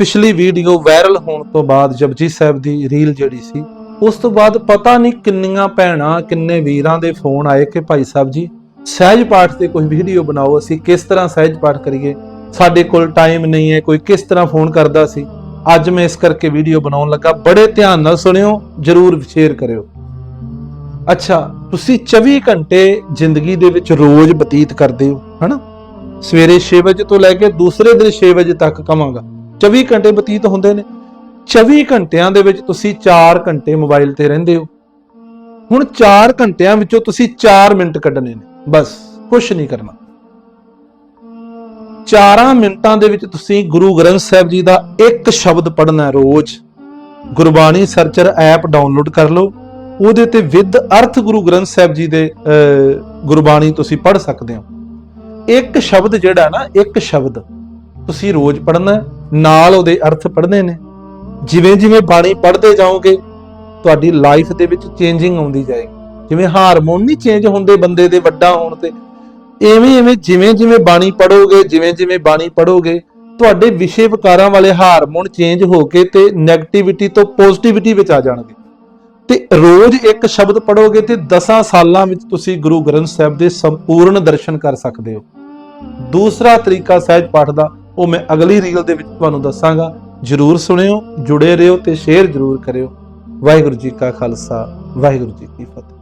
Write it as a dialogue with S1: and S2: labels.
S1: ਪਿਛਲੀ video viral ਹੋਣ ਤੋਂ ਬਾਅਦ ਜਪਜੀ ਸਾਹਿਬ ਦੀ ਰੀਲ ਜਿਹੜੀ ਸੀ, ਉਸ ਤੋਂ ਬਾਅਦ ਪਤਾ ਨਹੀਂ ਕਿੰਨੀਆਂ ਭੈਣਾਂ, ਕਿੰਨੇ ਵੀਰਾਂ ਦੇ ਫੋਨ ਆਏ ਕਿ ਭਾਈ ਸਾਹਿਬ ਜੀ, ਸਹਿਜ ਪਾਠ ਤੇ ਕੋਈ ਵੀਡੀਓ ਬਣਾਓ, ਅਸੀਂ ਕਿਸ ਤਰ੍ਹਾਂ ਸਹਿਜ ਪਾਠ ਕਰੀਏ? ਸਾਡੇ ਕੋਲ ਟਾਈਮ ਨਹੀਂ ਹੈ, ਕੋਈ ਕਿਸ ਤਰ੍ਹਾਂ ਫੋਨ ਕਰਦਾ ਸੀ? ਅੱਜ ਮੈਂ ਇਸ ਕਰਕੇ ਵੀਡੀਓ ਬਣਾਉਣ ਲੱਗਾ, ਬੜੇ ਧਿਆਨ ਨਾਲ ਸੁਣਿਓ, ਜਰੂਰ ਸ਼ੇਅਰ ਕਰਿਓ। ਅੱਛਾ, ਤੁਸੀਂ 24 ਘੰਟੇ ਜ਼ਿੰਦਗੀ ਦੇ ਵਿੱਚ ਰੋਜ਼ ਬਤੀਤ ਕਰਦੇ ਹੋ, ਹਨਾ? ਸਵੇਰੇ 6 ਵਜੇ ਤੋਂ ਲੈ ਕੇ ਦੂਸਰੇ ਦਿਨ 6 ਵਜੇ ਤੱਕ ਕਵਾਂਗਾ। 24 ਘੰਟੇ ਬਤੀਤ ਹੁੰਦੇ ਨੇ। 24 ਘੰਟਿਆਂ ਦੇ ਵਿੱਚ ਤੁਸੀਂ 4 ਘੰਟੇ ਮੋਬਾਈਲ ਤੇ ਰਹਿੰਦੇ ਹੋ। ਹੁਣ 4 ਘੰਟਿਆਂ ਵਿੱਚੋਂ ਤੁਸੀਂ 4 ਮਿੰਟ ਕੱਢਣੇ ਨੇ। ਬਸ ਕੁਝ ਨਹੀਂ ਕਰਨਾ। 4 ਮਿੰਟਾਂ ਦੇ ਵਿੱਚ ਤੁਸੀਂ ਗੁਰੂ ਗ੍ਰੰਥ ਸਾਹਿਬ ਜੀ ਦਾ ਇੱਕ ਸ਼ਬਦ ਪੜ੍ਹਨਾ ਰੋਜ਼। ਗੁਰਬਾਣੀ ਸਰਚਰ ਐਪ ਡਾਊਨਲੋਡ ਕਰ ਲਓ। ਉਹਦੇ ਤੇ ਵਿਦ ਅਰਥ ਗੁਰੂ ਗ੍ਰੰਥ ਸਾਹਿਬ ਜੀ ਦੇ ਅਹ, ਗੁਰਬਾਣੀ ਤੁਸੀਂ ਪੜ੍ਹ ਸਕਦੇ ਹੋ। ਇੱਕ ਸ਼ਬਦ ਜਿਹੜਾ ਨਾ ਇੱਕ ਸ਼ਬਦ ਤੁਸੀਂ ਰੋਜ਼ ਪੜ੍ਹਨਾ ਨਾਲ ਉਹਦੇ ਅਰਥ ਪੜ੍ਹਨੇ ਨੇ। ਜਿਵੇਂ ਜਿਵੇਂ ਬਾਣੀ ਪੜ੍ਹਦੇ ਜਾਓਗੇ, ਤੁਹਾਡੀ ਲਾਈਫ ਦੇ ਵਿੱਚ ਚੇਂਜਿੰਗ ਆਉਂਦੀ ਜਾਏਗੀ। ਜਿਵੇਂ ਹਾਰਮੋਨ ਨਹੀਂ ਚੇਂਜ ਹੁੰਦੇ ਬੰਦੇ ਦੇ ਵੱਡਾ ਹੋਣ ਤੇ। ਐਵੇਂ ਐਵੇਂ ਜਿਵੇਂ ਜਿਵੇਂ ਬਾਣੀ ਪੜੋਗੇ ਜਿਵੇਂ ਜਿਵੇਂ ਬਾਣੀ ਪੜੋਗੇ ਤੁਹਾਡੇ ਵਿਸ਼ੇ ਵਿਕਾਰਾਂ ਵਾਲੇ ਹਾਰਮੋਨ ਚੇਂਜ ਹੋ ਕੇ ਤੇ 네ਗੇਟਿਵਿਟੀ ਤੋਂ ਪੋਜ਼ਿਟਿਵਿਟੀ ਵਿੱਚ ਆ ਜਾਣਗੇ। ਤੇ ਰੋਜ਼ ਇੱਕ ਸ਼ਬਦ ਪੜੋਗੇ ਤੇ 10 ਸਾਲਾਂ ਵਿੱਚ ਤੁਸੀਂ ਗੁਰੂ ਗ੍ਰੰਥ ਸਾਹਿਬ ਦੇ ਸੰਪੂਰਨ ਦਰਸ਼ਨ ਕਰ ਸਕਦੇ ਹੋ। ਦੂਸਰਾ ਤਰੀਕਾ ਸਹਿਜ ਪਾਠ ਦਾ ਉਹ ਮੈਂ ਅਗਲੀ ਰੀਲ ਦੇ ਵਿੱਚ ਤੁਹਾਨੂੰ ਦੱਸਾਂਗਾ। ਜਰੂਰ ਸੁਣਿਓ, ਜੁੜੇ ਰਹੋ ਤੇ ਸ਼ੇਅਰ ਜਰੂਰ ਕਰਿਓ। ਵਾਹਿਗੁਰੂ ਜੀ ਕਾ ਖਾਲਸਾ, ਵਾਹਿਗੁਰੂ ਜੀ ਕੀ ਫਤਿਹ।